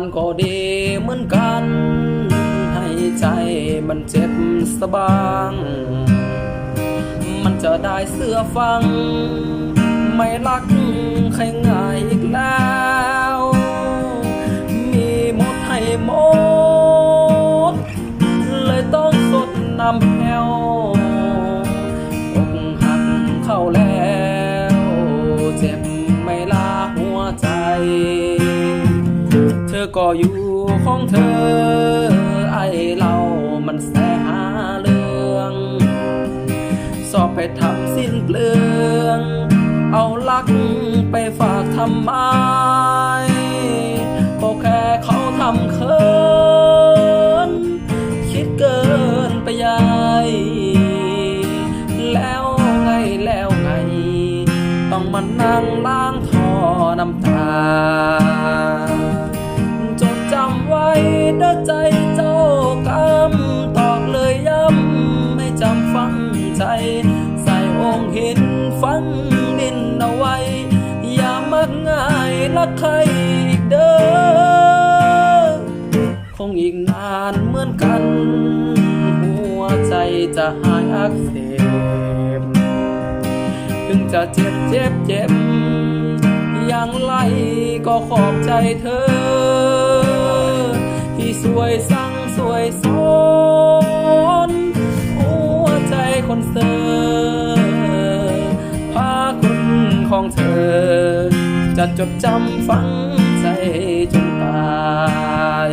มันก็ดีเหมือนกัน ให้ใจมันเจ็บสบาง มันจะได้เสื้อฟัง ไม่รักใครง่ายอีกแล้ว มีหมดให้หมด เลยต้องสดน้ำแหวอกหักเข้าแล้ว เจ็บไม่ลาหัวใจ อก็อยู่ของเธอ ไอเรามันแสหาเรื่อง สอบไปทำสิ้นเปลือง เอาลักไปฝากทำไมก็แค่เขาทำเคิน คิดเกินไปใหญ่แล้วไงแล้วไง ต้องมานั่งล้างท่อน้ำตา ด้ใจเจ้ากำตอกเลยย้ำให้จำฝังใจ ใส่องค์หินฝังดินเอาไว้ อย่ามักง่ายละใครอีกเด้อคงอีกนานเหมือนกัน หัวใจจะหายอักเสบถึงจะเจ็บเจ็บเจ็บอย่างไรก็ขอบใจเธอ ที่สวยสั่งสวยสนหัวใจคนเสอพาคุณของเธอ จะจดจำฝังใจจนตาย